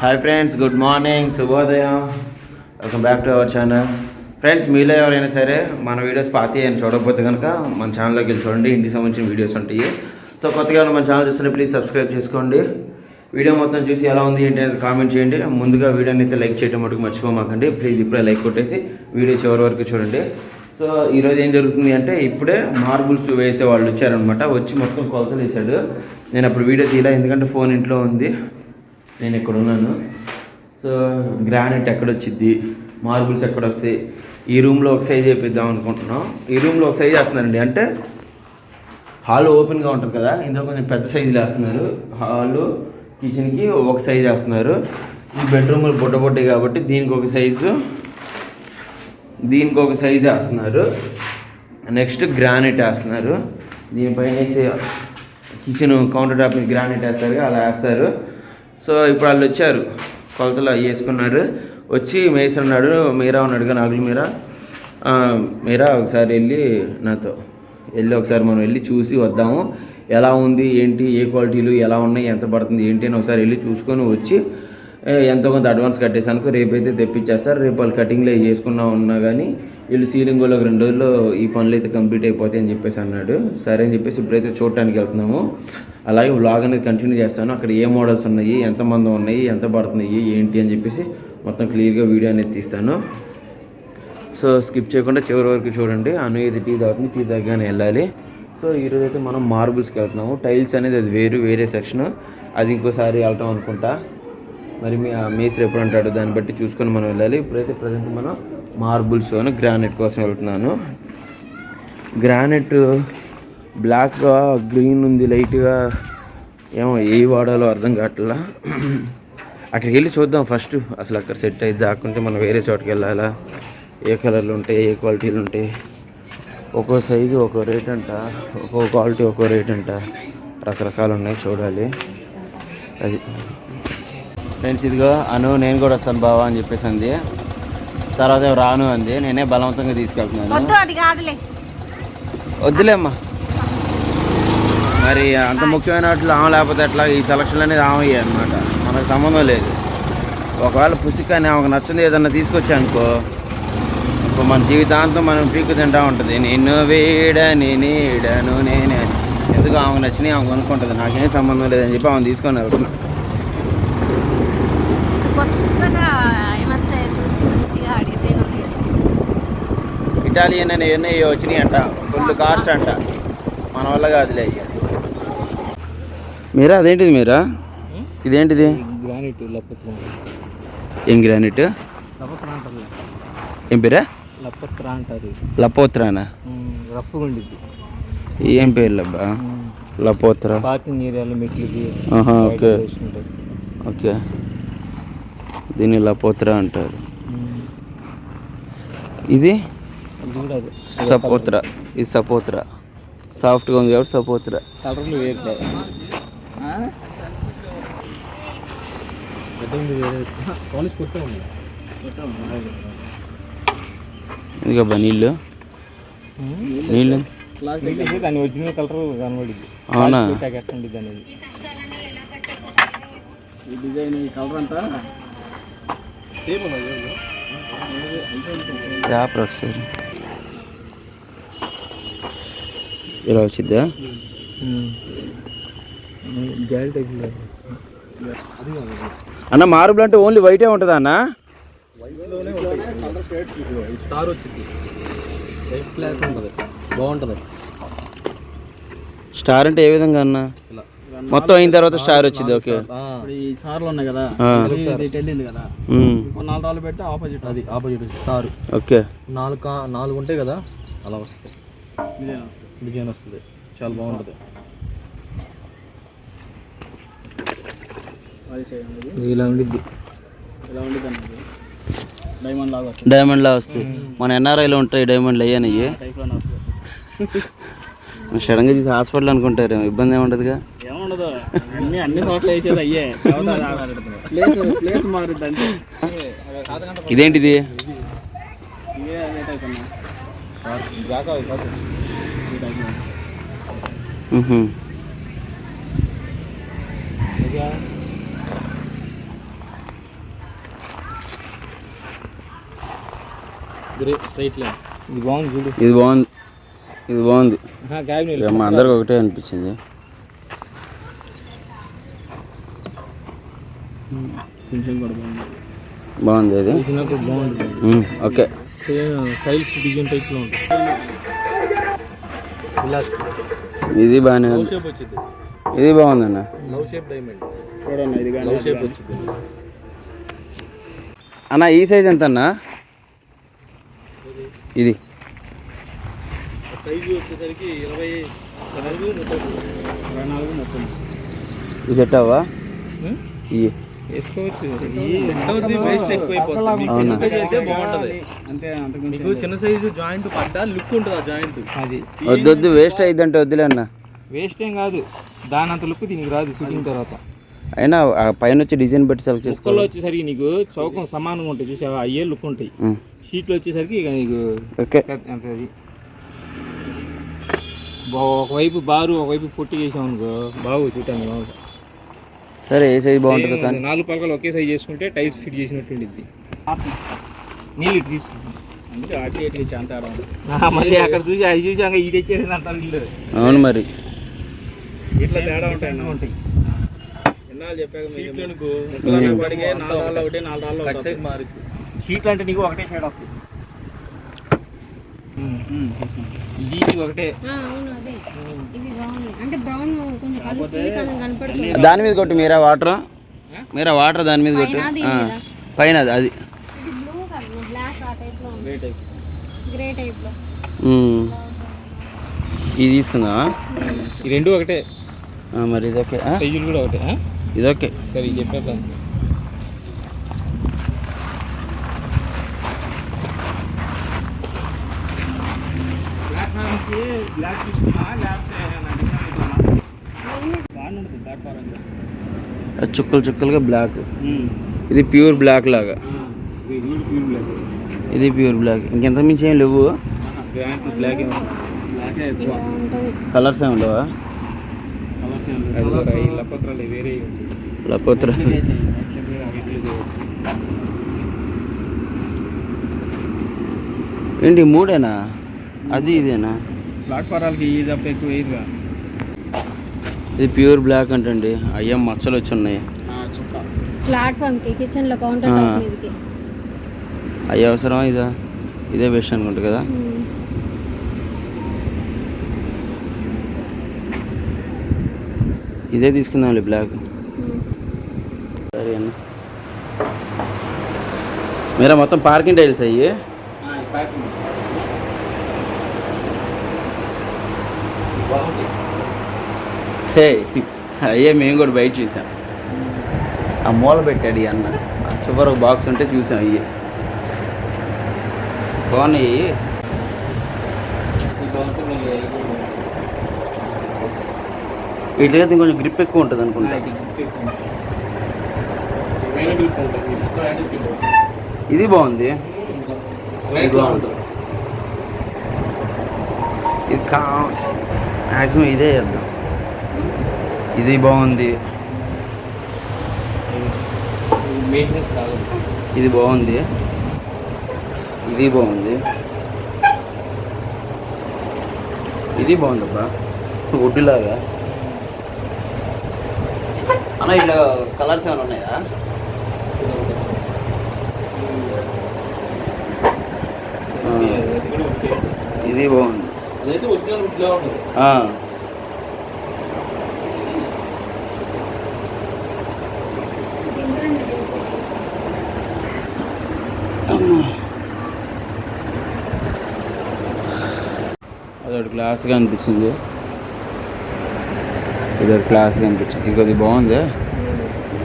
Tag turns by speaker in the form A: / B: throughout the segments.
A: Hi friends good morning శుభోదయం welcome back to our channel friends మీలో ఎవరైనా సరే మన వీడియోస్ పాతి అని చూడకపోతే కనుక మన ఛానల్లోకి వెళ్ళి చూడండి. ఇంటికి సంబంధించిన వీడియోస్ ఉంటాయి. సో కొత్తగా ఉన్న మన ఛానల్ చూస్తే ప్లీజ్ సబ్స్క్రైబ్ చేసుకోండి. వీడియో మొత్తం చూసి ఎలా ఉంది ఏంటి అనేది కామెంట్ చేయండి. ముందుగా వీడియోని అయితే లైక్ చేయడం మటుకు మర్చిపోమాకండి. ప్లీజ్ ఇప్పుడే లైక్ కొట్టేసి వీడియో చివరి వరకు చూడండి. సో ఈరోజు ఏం జరుగుతుంది అంటే ఇప్పుడే మార్బుల్స్ వేసే వాళ్ళు వచ్చారనమాట వచ్చి మొత్తం కొలతలు వేసాడు నేను అప్పుడు వీడియో తీయలే ఎందుకంటే ఫోన్ ఇంట్లో ఉంది. నేను ఇక్కడ ఉన్నాను. సో గ్రానైట్ ఎక్కడ వచ్చింది మార్బుల్స్ ఎక్కడ వస్తాయి ఈ రూమ్లో ఒక సైజ్ చేపిద్దాం అనుకుంటున్నాం. ఈ రూమ్లో ఒక సైజ్ వేస్తున్నారండి. అంటే హాల్ ఓపెన్గా ఉంటుంది కదా? ఇందులో కొంచెం పెద్ద సైజులు వేస్తున్నారు హాలు కిచెన్కి ఒక సైజ్ వేస్తున్నారు. ఈ బెడ్రూమ్లు బుడ్డ బుడ్డ కాబట్టి దీనికి ఒక సైజు దీనికి ఒక సైజ్ వేస్తున్నారు. నెక్స్ట్ గ్రానైట్ వేస్తున్నారు. దీనిపైన వేసి కిచెన్ కౌంటర్ టాప్ మీద గ్రానైట్ వేస్తారు. అలా వేస్తారు. సో ఇప్పుడు వాళ్ళు వచ్చారు. కొలతలు అవి వేసుకున్నారు. వచ్చి మేసర్ ఉన్నాడు మీరా ఉన్నాడు కానీ నాగులు మీరా? మీరా ఒకసారి వెళ్ళి నాతో. వెళ్ళి ఒకసారి మనం వెళ్ళి చూసి వద్దాము. ఎలా ఉంది ఏంటి ఏ క్వాలిటీలు ఎలా ఉన్నాయి ఎంత పడుతుంది ఏంటి అని ఒకసారి వెళ్ళి చూసుకొని వచ్చి ఎంతో కొంత అడ్వాన్స్ కట్టేసానుకో రేపైతే తెప్పించేస్తారు. రేపు వాళ్ళు కటింగ్లో అవి చేసుకున్నా ఉన్నా కానీ వీళ్ళు సీలింగ్ ఒక రెండు రోజుల్లో ఈ పనులు అయితే కంప్లీట్ అయిపోతాయి అని చెప్పేసి అన్నాడు. సరే అని చెప్పేసి ఇప్పుడైతే చూడటానికి వెళ్తున్నాము. అలాగే వ్లాగ్ అనేది కంటిన్యూ చేస్తాను. అక్కడ ఏ మోడల్స్ ఉన్నాయి ఎంతమంది ఉన్నాయి ఎంత పడుతున్నాయి ఏంటి అని చెప్పేసి మొత్తం క్లియర్గా వీడియో అనేది తీస్తాను. సో స్కిప్ చేయకుండా చివరి వరకు చూడండి. అను ఇది టీ తాగుతుంది టీ తగ్గగానే వెళ్ళాలి. సో ఈరోజు అయితే మనం మార్బుల్స్కి వెళ్తున్నాము. టైల్స్ అనేది అది వేరు వేరే సెక్షన్ అది ఇంకోసారి వెళ్తాం అనుకుంటా. మరి మీ మేస్త్రి ఎప్పుడు అంటాడు దాన్ని బట్టి చూసుకొని మనం వెళ్ళాలి. ఇప్పుడైతే ప్రజెంట్ మనం మార్బుల్స్ అని గ్రానైట్ కోసం వెళ్తున్నాను. గ్రానైట్ బ్లాక్గా గ్రీన్ ఉంది లైట్గా. ఏమో ఏ వాడాలో అర్థం కావట్లా. అక్కడికి వెళ్ళి చూద్దాం ఫస్ట్. అసలు అక్కడ సెట్ అయితే దాక్కుంటే మనం వేరే చోటుకి వెళ్ళాలా? ఏ కలర్లు ఉంటాయి ఏ క్వాలిటీలు ఉంటాయి? ఒక్కో సైజు ఒక్కో రేట్ అంట. ఒక్కో క్వాలిటీ ఒక్కో రేట్ అంట. రకరకాలు ఉన్నాయి చూడాలి. అది. ఫ్రెండ్స్ ఇదిగో అను నేను కూడా వస్తాను బావా అని చెప్పేసి అంది. తర్వాత రాను అంది. నేనే బలవంతంగా తీసుకెళ్తున్నాను. వద్దులేమ్మా మరి అంత ముఖ్యమైన వాటిలో ఆమె లేకపోతే ఎట్లా ఈ సెలక్షన్ అనేది ఆమె అనమాట మనకు సంబంధం లేదు. ఒకవేళ పుస్తకాన్ని ఆమెకు నచ్చింది ఏదన్నా తీసుకొచ్చా అనుకో ఇంకో మన జీవితాంతం మనం పీకు తింటా ఉంటుంది. నిన్ను వేడని నీడను నేనే అని. ఎందుకు ఆమెకు నచ్చినాయి ఆమె కొనుక్కుంటుంది? నాకేం సంబంధం లేదని చెప్పి ఆమె తీసుకొని వెళ్తున్నా. ఇటాలియన్ అని ఎన్నో వచ్చినాయి అంట ఫుల్ కాస్ట్ అంట. మన వల్ల కాదులే అయ్యి. మీరా? అదేంటిది మీరా? ఇదేంటిది?
B: గ్రానైట్
A: ఏం గ్రానైట్? ఏం పేరా?
B: లప్పత్ర అంటారు
A: లపోత్రానా
B: రఫ్గా ఉండిద్ది.
A: ఏం పేర్లు అబ్బా లపోత్రా.
B: పార్కింగ్ ఏరియాలో మెట్లకి
A: ఓకే. ఓకే. దీన్ని లపోత్రా అంటారు. ఇది? సపోత్రా. ఇది సపోత్రా. సాఫ్ట్గా ఉంది కాబట్టి సపోత్రా.
B: కలర్లు వేరే
A: ఇదిగబ్బా నీళ్ళు. నీళ్ళు.
B: నీళ్ళకి దాని ఒరిజినల్ కలర్ కనబడింది.
A: అవునా?
B: అనేది.
C: ఈ డిజైన్ ఈ కలర్ అంతా
A: ఒకసారి ఇలా వచ్చిద్దా?
B: జాయిల్ టైప్
A: అన్న మార్బుల్ అంటే ఓన్లీ వైటే ఉంటుందా అన్న?
B: స్టార్
A: అంటే ఏ విధంగా అన్న?
B: ఇలా.
A: మొత్తం అయిన తర్వాత స్టార్ వచ్చింది ఓకే.
C: ఇప్పుడు ఈ సార్లు ఉన్నాయి కదా వెళ్ళింది నాలుగు రాళ్ళు పెడితే ఆపోజిట్
B: అది ఆపోజిట్ స్టార్.
A: ఓకే.
B: నాలుగు నాలుగు ఉంటాయి కదా అలా వస్తాయి.
C: డిజైన్ వస్తుంది.
B: చాలా బాగుంటుంది
C: అది చేయండి
B: ఇలా ఉండిద్ది.
C: ఇలా ఉండిద్ది అన్నది? డైమండ్ లాగా వస్తుంది.
A: డైమండ్ లా వస్తాయి మన ఎన్ఆర్ఐలో ఉంటాయి డైమండ్లు అయ్యానయ్యి సడన్గా చూసి హాస్పిటల్ అనుకుంటారు ఇబ్బంది ఏముండదుగా
C: ఏముండదు. అన్ని అన్ని చోట్ల వేసేది అయ్యే. ప్లేస్ ప్లేస్ మారుద్ది అంటే
A: ఇదేంటిది
C: అదే టైప్ అన్న ఈ టైప్
A: మ్హూ.
B: గ్రే స్ట్రైట్ లైన్
C: ఇది బాగుంది చూడు.
A: ఇది బాగుంది. ఇది బాగుంది. మా అందరికి ఒకటే అనిపించింది.
C: బాగుంది.
A: అది ఓకే.
C: టైల్స్ డిజైన్ టైప్లో ఉంటుంది.
B: ఇలా
A: ఇది బాగానే ఇది బాగుందన్న
B: లవ్ షేప్ డైమండ్
C: చూడండి ఇది
B: లవ్ షేప్ వచ్చింది.
A: అన్న ఈ సైజ్ ఎంత అన్న ఇది
B: సైజు వచ్చేసరికి ఇరవై నాలుగు ముప్పై
C: ఇరవై నాలుగు
A: ఇది. సెట్ అవ్వా? ఇవి
B: సెట్ ఎక్కువైపోతుంది. మీకు చిన్న సైజ్ అయితే బాగుంటది.
C: అంతే అంతకు
B: మీకు చిన్న సైజు జాయింట్ పడ్డా లుక్ ఉంటుంది ఆ జాయింట్
C: అది.
A: వద్దు వద్దు వేస్ట్ అయిద్దంటే వద్దులే అన్న.
C: వేస్ట్ ఏం కాదు. దాని అంత లుక్ దీనికి రాదు ఫిట్టింగ్ తర్వాత.
A: అయినా ఆ పైన వచ్చి డిజైన్ పెట్టి సెలెక్ట్ చేసుకోవాలి
C: వచ్చేసరికి నీకు చౌకం సమానంగా ఉంటాయి చూసావా? అయ్యే లుక్ ఉంటాయి. షీట్లు వచ్చేసరికి ఇక నీకు
A: ఓకే.
C: ఒకవైపు బారు ఒకవైపు పొట్టి చేసాం అనుకో బాగు చూడటానికి
A: సరే ఏ సైజ్ బాగుంటుందో కానీ.
C: నాలుగు పక్కలు ఒకే సైజ్ చేసుకుంటే టైల్స్ ఫిట్ చేసినట్టు ఉండిద్ది. నీళ్ళు తీసుకుంటాం మళ్ళీ అక్కడ చూసి అది చూసాక ఇది తెచ్చేది అంటారు
A: అవును మరి.
C: ఇట్లా తేడా ఉంటాయి ఉంటాయి ఎన్నాళ్ళు చెప్పాక పడిగే నాలుగు రాళ్ళు ఒకటి నాలుగు రాళ్ళు
B: కట్ సైజ్ మారింది
C: షీట్లు అంటే నీకు ఒకటే షేడ్ వస్తుంది ఇది ఇది ఒకటే.
D: ఆ, అవును అదే. ఇది బాగుంది అంటే బ్రౌన్ కొంచెం కలుస్తుంది కానీ కనపడుతుంది.
A: దాని మీద కొట్టు మీరా వాటర్? మీరా వాటర్ దాని మీద కొట్టు?
D: పైన,
A: అది అది.
D: ఇది బ్లూ కలర్ బ్లాక్ ఆ టైప్లో ఉంది.
C: గ్రేట్
D: గ్రే టైప్లో.
A: ఉమ్. ఇది తీసుకుందామా?
C: ఈ రెండు ఒకటే.
A: ఆ, మరి ఇది ఓకే ఆ?
C: సైజులు కూడా ఒకటే?
A: ఇది ఓకే
C: సరే
A: అది చుక్కలు చుక్కలుగా బ్లాక్. ఇది ప్యూర్ బ్లాక్ లాగా. ఇది ప్యూర్ బ్లాక్. ఇంకెంత మించి ఏం లేవు. కలర్స్ ఏమి ఉండవా
C: కలర్స్
A: లేకపోతే ఏంటి మూడేనా? అది ఇదేనా?
C: ప్లాట్ఫారాలకి ఈ తప్ప ఎక్కువ
A: ఇది ప్యూర్ బ్లాక్ అంటండి. అయ్యా మచ్చలు వచ్చి ఉన్నాయి.
C: చుక్క.
D: ప్లాట్ఫామ్కి కిచెన్లో కౌంటర్
A: అయ్యి అవసరమా ఇదా? ఇదే బెస్ట్ అనుకుంటా కదా. ఇదే తీసుకుందాంలే బ్లాక్
D: ఉమ్.
A: సరే అన్న మీరా మొత్తం పార్కింగ్ టైల్స్ అయ్యి. హే అయ్యే మేము కూడా బయట చూసాం. ఆ మూల పెట్టాడు అన్న. చివర బాక్స్ ఉంటే చూసాం అయ్యి. బాగున్నాయి. వీటికైతే ఇంకొంచెం గ్రిప్ ఎక్కువ ఉంటుంది. అనుకుంటా ఇది బాగుంది. ఇది బాగుంది. ఇది కా మ్యాక్సిమం ఇదే చేద్దాం. ఇది బాగుంది. ఇది బాగుంది. ఇది బాగుంది. ఇది బాగుందబ్బా. గుడ్డులాగా. అన్న ఇట్లా కలర్స్ ఏమైనా ఉన్నాయా ఆ, ఇది బాగుంది. అదొకటి క్లాస్గా అనిపించింది ఇదొకటి క్లాస్గా అనిపించింది ఇంకొద్ది బాగుంది?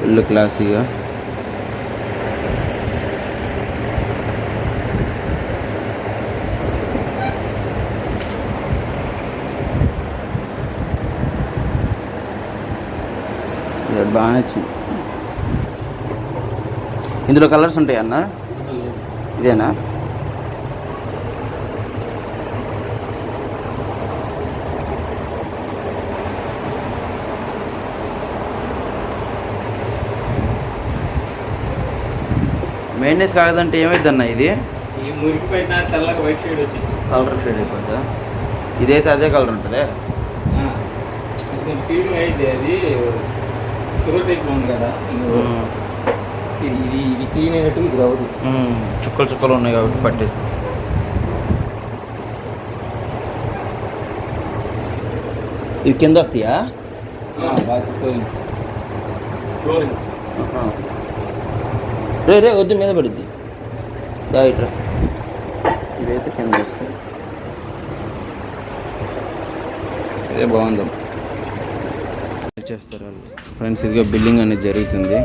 A: ఫుల్ క్లాసీగా బాగా నచ్చింది ఇందులో కలర్స్ ఉంటాయి అన్న? ఇదేనా? మెయింటెనెన్స్ కాదంటే ఏమైంది అన్న ఇది
C: తెల్లగా వైట్ షేడ్ వచ్చింది.
A: కలర్ షేడ్ అయిపోద్దా ఇదైతే అదే కలర్ ఉంటుంది?
C: కొంచెం క్లీన్ అయితే అది షుగర్ టైప్లో ఉంది కదా ఇది ఇది ఇది క్లీన్ అయినట్టు ఇది రావదు
A: చుక్కలు చుక్కలు ఉన్నాయి కాబట్టి పట్టేసి. ఇది కింద వస్తాయా? రే రే వద్దు మీద పడుద్ది. దా ఇట్రా ఇదైతే కింద వస్తాయి. ఇదే బాగుంది. చేస్తారు వాళ్ళు. ఫ్రెండ్స్ ఇదిగో బిల్డింగ్ అనేది జరుగుతుంది.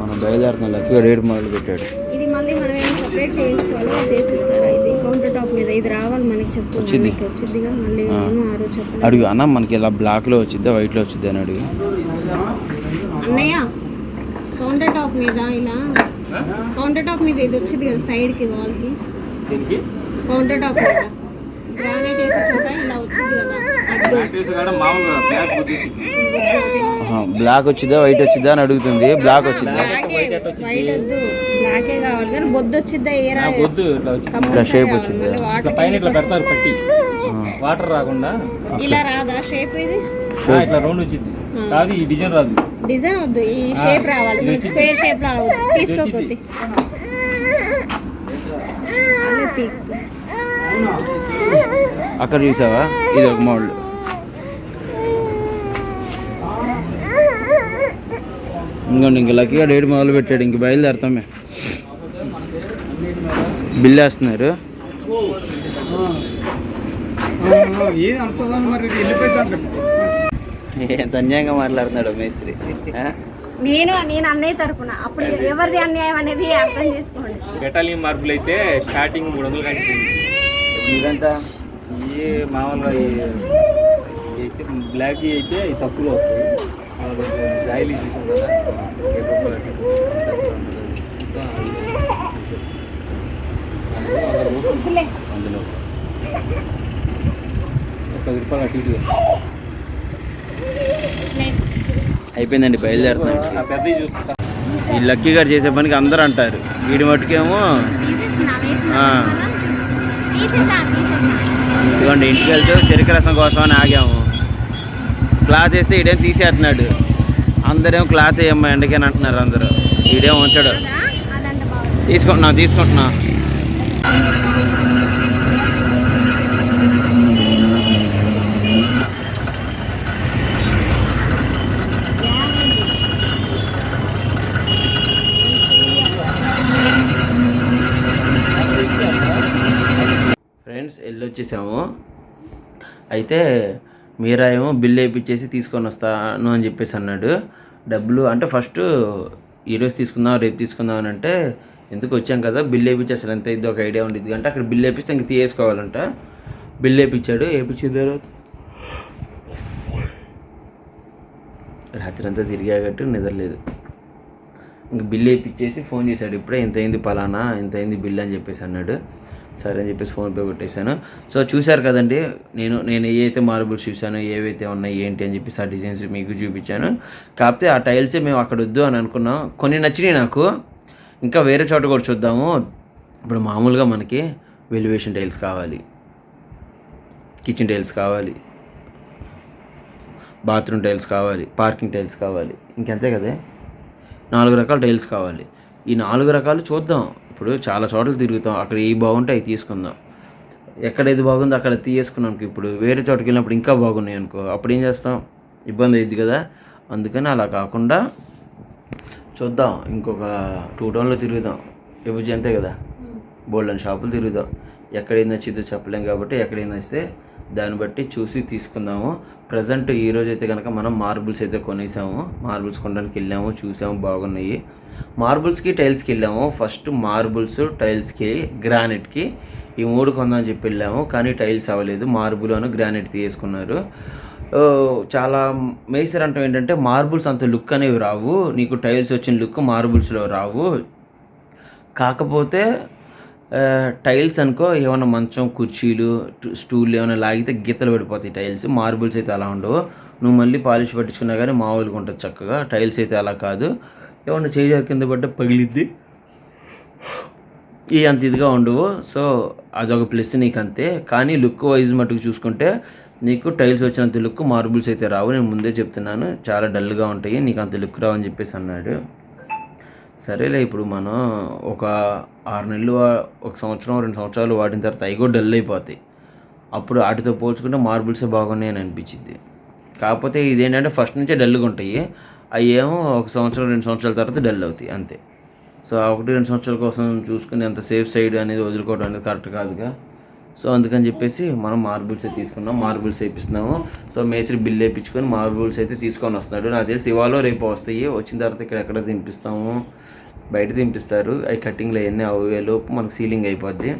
A: మనం బయలుదేరుతున్నాం లక్కీగా రేటు మొదలు పెట్టాడు.
D: ఇది మళ్ళీ మనం ఏం సపరేట్ చేయించుకోవాలో? చేసిస్తారా? ఇది కౌంటర్ టాప్ మీద ఇది రావాలి మనకి చెప్పు.
A: వచ్చింది.
D: మళ్ళీ
A: అడుగు అన్న మనకి ఇలా బ్లాక్లో వచ్చిద్దా వైట్లో వచ్చిద్దా అని అడుగు.
D: అన్నయ్య కౌంటర్ టాప్ మీద ఇలా కౌంటర్ టాప్ మీద ఇది వచ్చింది కదా సైడ్కి వాల్కి?
C: దీనికి?
D: కౌంటర్ టాప్ మీద. గ్రానైట్ వేసే చోట ఇలా వచ్చింది కదా.
A: బ్లాక్ వచ్చిద్దా వైట్ వచ్చిద్దా అని అడుగుతుంది. బ్లాక్ వచ్చిద్దా
D: బ్లాకే వైట్ వద్దు. బ్లాకే కావాలి. కానీ బొద్దు వచ్చిద్దా ఏ రా
C: వద్దు ఇట్లా వచ్చి
A: ఇట్లా shape వచ్చిందా?
D: వాటర్
C: రాకుండా.
D: ఇలా రాదా? షేప్ ఇది?
C: ఇట్లా రౌండ్ వచ్చింది. కాదు ఈ డిజైన్ రాదు.
D: డిజైన్ వద్దు. ఈ షేప్ రావాలి. మనకి స్క్వేర్ షేప్ రావద్దు. తీసుకోకొద్ది
A: అక్కడ చూసావా? ఇది ఒక మోడల్. ఇంకోండి ఇంక లక్కీగా డేట్ మొదలు పెట్టాడు ఇంక బయలుదేరుతామే బిల్ వేస్తున్నారు. అన్యాయంగా మాట్లాడుతున్నాడు మేస్త్రి?
D: నేను నేను అన్నయ్య తరపున. అప్పుడు ఎవరిది అన్యాయం అనేది అర్థం చేసుకోండి.
C: మార్బుల్ అయితే స్టార్టింగ్ మూడు వందలు కంటే
A: ఇదంతా?
C: ఈ మామూలుగా ఈ- ఈ అయితే బ్లాక్ అయితే ఈ తక్కువలో వస్తాయి జాయిలీ చూసాం కదా.
A: అందులో
C: పది రూపాయలు అటు ఇటు
A: అయిపోయిందండి బయలుదేరుతున్నాం ఈ లక్కీ గారు చేసే పనికి అందరూ అంటారు. వీడి మట్టుకేమో. ఇదిగోండి ఇంటికి వెళ్తూ చెరుకు రసం కోసం అని ఆగాము. క్లాత్ వేస్తే ఈడేం తీసేస్తున్నాడు. అందరేమో క్లాత్ ఏమో ఎండకని అంటున్నారు అందరూ. ఈడేం ఉంచాడు. తీసుకుంటున్నా తీసుకుంటున్నా. ఫ్రెండ్స్ వెళ్ళి వచ్చేసాము అయితే మీరా ఏమో బిల్ వేయించేసి తీసుకొని వస్తాను అని చెప్పేసి అన్నాడు. డబ్బులు అంటే ఫస్ట్ ఈరోజు తీసుకుందాం రేపు తీసుకుందాం అని అంటే ఎందుకు వచ్చాం కదా బిల్ వేయించి అసలు ఎంత ఇది ఒక ఐడియా ఉండేది అంటే అక్కడ బిల్ వేపిస్తే ఇంక తీసుకోవాలంట బిల్ వేయించాడు వేయించిన తర్వాత రాత్రి అంతా తిరిగాగట్టు నిద్రలేదు. ఇంక బిల్ వేయించేసి ఫోన్ చేశాడు ఇప్పుడే ఇంత అయింది పలానా ఇంత అయింది బిల్ అని చెప్పేసి అన్నాడు. సరే అని చెప్పేసి ఫోన్పే పెట్టేశాను సో చూశారు కదండి నేను నేను ఏవైతే మార్బుల్స్ చూశానో ఏవైతే ఉన్నాయి ఏంటి అని చెప్పేసి ఆ డిజైన్స్ మీకు చూపించాను. కాకపోతే ఆ టైల్సే మేము అక్కడ వద్దు అని అనుకున్నాం. కొన్ని నచ్చినాయి నాకు. ఇంకా వేరే చోట కూడా చూద్దాము. ఇప్పుడు మామూలుగా మనకి వెలివేషన్ టైల్స్ కావాలి. కిచెన్ టైల్స్ కావాలి. బాత్రూమ్ టైల్స్ కావాలి. పార్కింగ్ టైల్స్ కావాలి. ఇంకంతే కదే. నాలుగు రకాల టైల్స్ కావాలి. ఈ నాలుగు రకాలు చూద్దాం. ఇప్పుడు చాలా చోట్ల తిరుగుతాం. అక్కడ ఏ బాగుంటే అవి తీసుకుందాం. ఎక్కడ ఏది బాగుందో అక్కడ తీయేసుకున్నాం ఇప్పుడు వేరే చోటుకి వెళ్ళినప్పుడు ఇంకా బాగున్నాయి అనుకో అప్పుడు ఏం చేస్తాం? ఇబ్బంది అయింది కదా. అందుకని అలా కాకుండా చూద్దాం. ఇంకొక టూ టౌన్లో తిరుగుదాం ఎప్పుడు అంతే కదా. బోల్డ్ షాపులు తిరుగుదాం ఎక్కడ ఏం నచ్చిద్దో చెప్పలేం కాబట్టి ఎక్కడ ఏం నచ్చితే దాన్ని బట్టి చూసి తీసుకుందాము. ప్రజెంట్ ఈ అయితే కనుక మనం మార్బుల్స్ అయితే కొనేసాము. మార్బుల్స్ కొనడానికి వెళ్ళాము చూసాము బాగున్నాయి. మార్బుల్స్కి టైల్స్కి వెళ్ళాము. ఫస్ట్ మార్బుల్స్ టైల్స్కి గ్రానైట్కి ఈ మూడు కొందామని చెప్పి వెళ్ళాము. కానీ టైల్స్ అవ్వలేదు. మార్బుల్ అను గ్రానైట్ తీసుకున్నారు. చాలా మేసర్ అంటే ఏంటంటే మార్బుల్స్ అంత లుక్ అనేవి రావు. నీకు టైల్స్ వచ్చిన లుక్ మార్బుల్స్లో రావు. కాకపోతే టైల్స్ అనుకో ఏమైనా మంచం కుర్చీలు స్టూళ్ళు ఏమైనా లాగితే గీతలు పడిపోతాయి టైల్స్. మార్బుల్స్ అయితే అలా ఉండవు. నువ్వు మళ్ళీ పాలిష్ పట్టించుకున్నా కానీ మామూలుగా ఉంటుంది చక్కగా. టైల్స్ అయితే అలా కాదు. ఏమన్నా చేయి కింద పడ్డ పగిలిద్ది. ఈ అంత ఇదిగా ఉండవు. సో అదొక ప్లస్ నీకు అంతే కానీ లుక్ వైజ్ మటుకు చూసుకుంటే నీకు టైల్స్ వచ్చినంత లుక్ మార్బుల్స్ అయితే రావు. నేను ముందే చెప్తున్నాను. చాలా డల్గా ఉంటాయి. నీకు అంత లుక్ రావు అని చెప్పేసి అన్నాడు. సరేలే ఇప్పుడు మనం ఒక ఆరు నెలలు ఒక సంవత్సరం రెండు సంవత్సరాలు వాడిన తర్వాత అవి కూడా డల్ అయిపోతాయి. అప్పుడు వాటితో పోల్చుకుంటే మార్బుల్సే బాగున్నాయి అని అనిపించింది కాకపోతే ఇదేంటంటే ఫస్ట్ నుంచే డల్గా ఉంటాయి. అవి ఏమో ఒక సంవత్సరం రెండు సంవత్సరాల తర్వాత డల్ అవుతాయి అంతే. సో ఒకటి రెండు సంవత్సరాల కోసం చూసుకుని అంత సేఫ్ సైడ్ అనేది వదులుకోవడం అనేది కరెక్ట్ కాదుగా? సో అందుకని చెప్పేసి మనం మార్బుల్స్ అయితే తీసుకున్నాం మార్బుల్స్ వేపిస్తున్నాము. సో మేస్త్రి బిల్ వేయించుకొని మార్బుల్స్ అయితే తీసుకొని వస్తున్నాడు. నాకు తెలిసి ఇవాళ రేపు వస్తాయి. వచ్చిన తర్వాత ఇక్కడ ఎక్కడ దింపిస్తాము బయట దింపిస్తారు అవి కటింగ్లు అవన్నీ అవి లోపు మనకు సీలింగ్ అయిపోద్ది.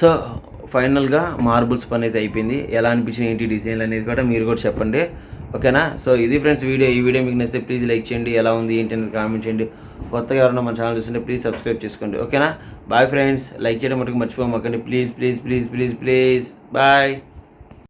A: సో ఫైనల్గా మార్బుల్స్ పని అయితే అయిపోయింది. ఎలా అనిపించింది ఏంటి డిజైన్లు అనేది కూడా మీరు కూడా చెప్పండి. ఓకేనా? సో ఇది ఫ్రెండ్స్ వీడియో. ఈ వీడియో మీకు నచ్చితే ప్లీజ్ లైక్ చేయండి. ఎలా ఉంది ఏంటి అనేది కామెంట్ చేయండి. కొత్తగా ఎవరైనా మన ఛానల్ చూస్తుంటే ప్లీజ్ సబ్స్క్రైబ్ చేసుకోండి. ఓకేనా బాయ్ ఫ్రెండ్స్ లైక్ చేయడం మటుకు మర్చిపోమాకండి. Please please please please please bye